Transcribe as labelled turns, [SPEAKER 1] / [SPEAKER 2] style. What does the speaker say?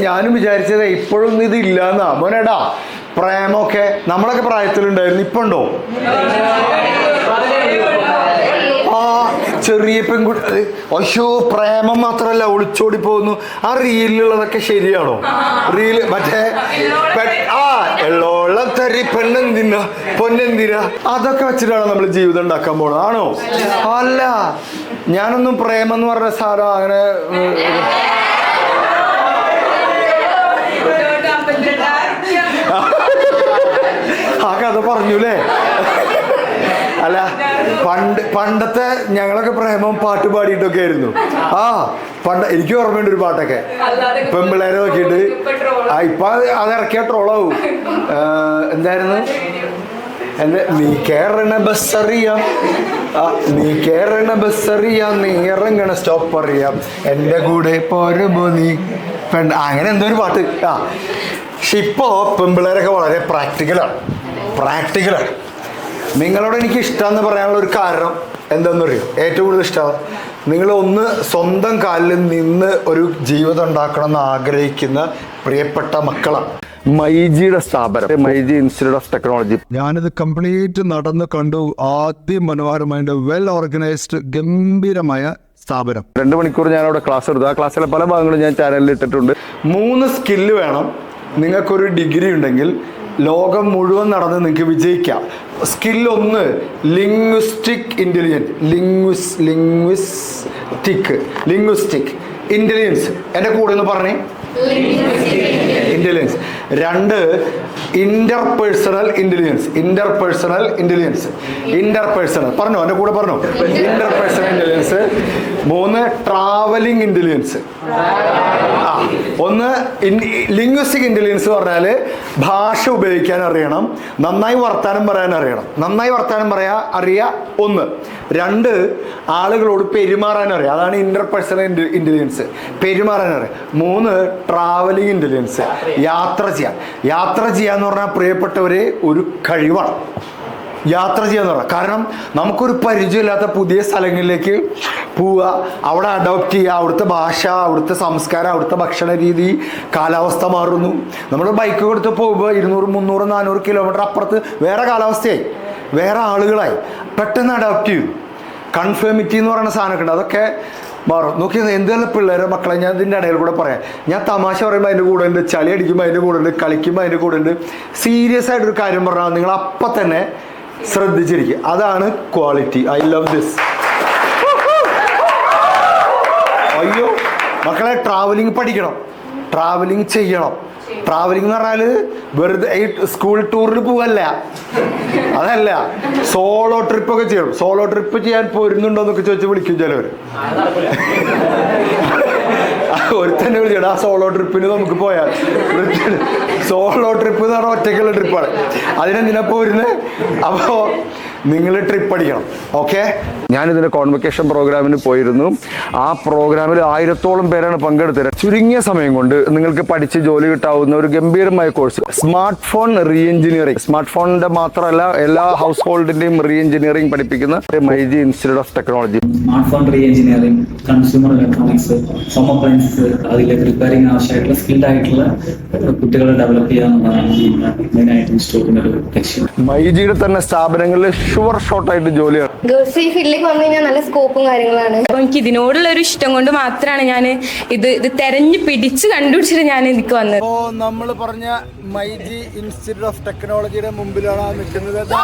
[SPEAKER 1] ഞാനും വിചാരിച്ചത് ഇപ്പോഴും ഇത് ഇല്ലാന്നാ. മോനേടാ പ്രേമൊക്കെ നമ്മളൊക്കെ പ്രായത്തിലുണ്ടായിരുന്നു ഇപ്പൊ ഉണ്ടോ ആ ചെറിയ പെൺകുട്ടി അയ്യോ പ്രേമം മാത്രമല്ല ഒളിച്ചോടി പോകുന്നു. ആ റീലിലുള്ളതൊക്കെ ശരിയാണോ? റീൽ മറ്റേ ആ എള്ളോളം തരി പെണ്ണെന്തിന പൊന്നെന്തിന? അതൊക്കെ വെച്ചിട്ടാണ് നമ്മൾ ജീവിതം ഉണ്ടാക്കാൻ പോണത് ആണോ? അല്ല ഞാനൊന്നും പ്രേമം എന്ന് പറഞ്ഞ സാധനം അങ്ങനെ ഉം, ആ കഥ പറഞ്ഞുല്ലേ അല്ല പണ്ട് പണ്ടത്തെ ഞങ്ങളൊക്കെ പ്രേമം പാട്ട് പാടിയിട്ടൊക്കെ ആയിരുന്നു ആ പണ്ട് എനിക്ക് ഓർമ്മയുണ്ട് ഒരു പാട്ടൊക്കെ. പെമ്പിള്ളേരെ നോക്കിയിട്ട്. ആ ഇപ്പൊ അത് ഇറക്കിയ ട്രോളാവും എന്തായിരുന്നു? എന്റെ നീ കേറണ ബസ് അറിയാം ആ, നീ കേറണ ബസ് അറിയാം നീ ഇറങ്ങണ സ്റ്റോപ്പ് അറിയാം എന്റെ കൂടെ പോരുമ്പോ നീ ആ, അങ്ങനെ എന്തോ ഒരു പാട്ട്. ആ പക്ഷെ ഇപ്പോ പെമ്പിള്ളേരൊക്കെ വളരെ പ്രാക്ടിക്കലാണ്. പ്രാക്ടിക്കലാണ് നിങ്ങളോട് എനിക്ക് ഇഷ്ടമെന്ന് പറയാനുള്ള ഒരു കാരണം എന്താണെന്നറിയോ ഏറ്റവും കൂടുതൽ ഇഷ്ടം. നിങ്ങൾ ഒന്ന് സ്വന്തം കാലിൽ നിന്ന് ഒരു ജീവിതം ഉണ്ടാക്കണം എന്ന് ആഗ്രഹിക്കുന്ന പ്രിയപ്പെട്ട മക്കളാണ് മൈജിയുടെ സ്ഥാപനം. മൈജി ഇൻസ്റ്റിറ്റ്യൂട്ട് ഓഫ് ടെക്നോളജി
[SPEAKER 2] ഞാനിത് കംപ്ലീറ്റ് നടന്ന് കണ്ടു. ആദ്യം മനോഹരമായ വെൽ ഓർഗനൈസ്ഡ് ഗംഭീരമായ സ്ഥാപനം.
[SPEAKER 1] രണ്ട് മണിക്കൂർ ഞാൻ അവിടെ ക്ലാസ് എടുത്തു. ആ ക്ലാസ്സിലെ പല ഭാഗങ്ങളും ഞാൻ ചാനലിൽ ഇട്ടിട്ടുണ്ട്. മൂന്ന് സ്കില്ല് വേണം. നിങ്ങൾക്കൊരു ഡിഗ്രി ഉണ്ടെങ്കിൽ ലോകം മുഴുവൻ നടന്ന് നിങ്ങൾക്ക് വിജയിക്കാം. സ്കിൽ ഒന്ന് linguistic intelligence linguis linguistic linguistic intelligence എന്റെ കൂടെ ഒന്ന് പറഞ്ഞേ. ഇന്റലിജൻസ് രണ്ട് interpersonal intelligence interpersonal intelligence interpersonal പറഞ്ഞു എന്റെ കൂടെ പറഞ്ഞു? ഇന്റർപേഴ്സണൽ ഇന്റലിജൻസ് മൂന്ന് ട്രാവലിംഗ് ഇന്റലിജൻസ് ആ ഒന്ന് ലിംഗ്വിസ്റ്റിക് ഇന്റലിജൻസ് പറഞ്ഞാൽ ഭാഷ ഉപയോഗിക്കാൻ അറിയണം നന്നായി വർത്താനം പറയാൻ അറിയണം. നന്നായി വർത്താനം പറയാ അറിയാ ഒന്ന്. രണ്ട് ആളുകളോട് പെരുമാറാൻ അറിയാം. അതാണ് ഇന്റർപേഴ്സണൽ ഇന്റലിജൻസ് പെരുമാറാൻ അറിയാം. മൂന്ന് ട്രാവലിംഗ് ഇന്റലിജൻസ് യാത്ര ചെയ്യാൻ യാത്ര ചെയ്യാന്ന് പറഞ്ഞാൽ പ്രിയപ്പെട്ടവരെ ഒരു കഴിവാണ്. യാത്ര ചെയ്യാന്ന് പറയാം കാരണം നമുക്കൊരു പരിചയമില്ലാത്ത പുതിയ സ്ഥലങ്ങളിലേക്ക് പോവുക അവിടെ അഡോപ്റ്റ് ചെയ്യുക അവിടുത്തെ ഭാഷ അവിടുത്തെ സംസ്കാരം അവിടുത്തെ ഭക്ഷണ രീതി കാലാവസ്ഥ മാറുന്നു. നമ്മൾ ബൈക്ക് കൊടുത്ത് പോകുമ്പോൾ ഇരുന്നൂറ് മുന്നൂറ് നാനൂറ് കിലോമീറ്റർ അപ്പുറത്ത് വേറെ കാലാവസ്ഥയായി. വേറെ ആളുകളായി. പെട്ടെന്ന് അഡോപ്റ്റ് ചെയ്യും. കൺഫേമിറ്റി എന്ന് പറയുന്ന സാധനമൊക്കെ ഉണ്ട്. അതൊക്കെ മാറും. നോക്കി എന്തെല്ലാം പിള്ളേരെ മക്കളെ ഞാൻ ഇതിന്റെ ഇടയിൽ കൂടെ പറയാം. ഞാൻ തമാശ പറയുമ്പോൾ അതിന്റെ കൂടെ ഉണ്ട് ചളി അടിക്കുമ്പോൾ അതിന്റെ കൂടെ ഉണ്ട് കളിക്കുമ്പോൾ അതിന്റെ കൂടെ ഉണ്ട്. സീരിയസ് ആയിട്ടൊരു കാര്യം പറഞ്ഞാൽ നിങ്ങൾ അപ്പം തന്നെ ശ്രദ്ധിച്ചിരിക്കുക അതാണ് ക്വാളിറ്റി ഐ ലവ് ദിസ് അയ്യോ മക്കളെ ട്രാവലിംഗ് പഠിക്കണം. ട്രാവലിംഗ് ചെയ്യണം. ട്രാവലിംഗ് എന്ന് പറഞ്ഞാൽ വെറുതെ സ്കൂൾ ടൂറിന് പോവല്ല. അതല്ല. സോളോ ട്രിപ്പ് ഒക്കെ ചെയ്യണം. സോളോ ട്രിപ്പ് ചെയ്യാൻ പോരുന്നുണ്ടോ എന്നൊക്കെ ചോദിച്ച് വിളിക്കും ചിലവർ ഒരുത്തന്നെ വിളിച്ചോട് സോളോ ട്രിപ്പിന് നമുക്ക് പോയാൽ. സോളോ ട്രിപ്പ് എന്ന് പറഞ്ഞാൽ ഒറ്റയ്ക്കുള്ള ട്രിപ്പാണ് അതിനെന്തിനാ പോരുന്നത് അപ്പോൾ നിങ്ങൾ ട്രിപ്പ് അടിക്കണം ഓക്കെ ഞാനിതിന്റെ കോൺവെക്കേഷൻ പ്രോഗ്രാമിന് പോയിരുന്നു. ആ പ്രോഗ്രാമിൽ ആയിരത്തോളം പേരാണ് പങ്കെടുത്തത്. ചുരുങ്ങിയ സമയം കൊണ്ട് നിങ്ങൾക്ക് പഠിച്ച് ജോലി കിട്ടാവുന്ന ഒരു ഗംഭീരമായ course smart phone re engineering smart ഫോണിന്റെ മാത്രമല്ല എല്ലാ ഹൗസ് ഹോൾഡിന്റെയും റീ എഞ്ചിനീയറിംഗ് പഠിപ്പിക്കുന്ന myG institute of technology
[SPEAKER 3] smart phone re engineering consumer electronics home appliance അതിലെ പ്രിപ്പയറിംഗ് ആവശ്യമായിട്ടുള്ള സ്കിൽഡ് ആയിട്ടുള്ള കുട്ടികളെ ഡെവലപ്പ് ചെയ്യാന്നുള്ളതാണ് ഈ മെയിൻ ആയിട്ട് ഇൻസ്റ്റിറ്റ്യൂട്ടിന്റെ ഒരു ലക്ഷ്യം.
[SPEAKER 1] മൈജിയുടെ തന്നെ സ്ഥാപനങ്ങളിൽ ഷുവർ ഷോട്ടായിട്ട് ജോലിയാണ്.
[SPEAKER 4] ഗേൾസ് ഈ ഫീൽഡിലേക്ക് വന്നു കഴിഞ്ഞാൽ നല്ല സ്കോപ്പും കാര്യങ്ങളാണ്.
[SPEAKER 5] അപ്പോൾ എനിക്ക് ഇതിനോടുള്ള ഒരു ഇഷ്ടം കൊണ്ട് മാത്രമാണ് ഞാൻ ഇത് ഇത് തെരഞ്ഞു പിടിച്ച് കണ്ടുപിടിച്ചിട്ട് ഞാൻ ഇതിക്ക് വന്നത്.
[SPEAKER 1] നമ്മൾ പറഞ്ഞ മൈജി ഇൻസ്റ്റിറ്റ്യൂട്ട് ഓഫ് ടെക്നോളജിയുടെ മുമ്പിലാണ് നിൽക്കുന്നത്.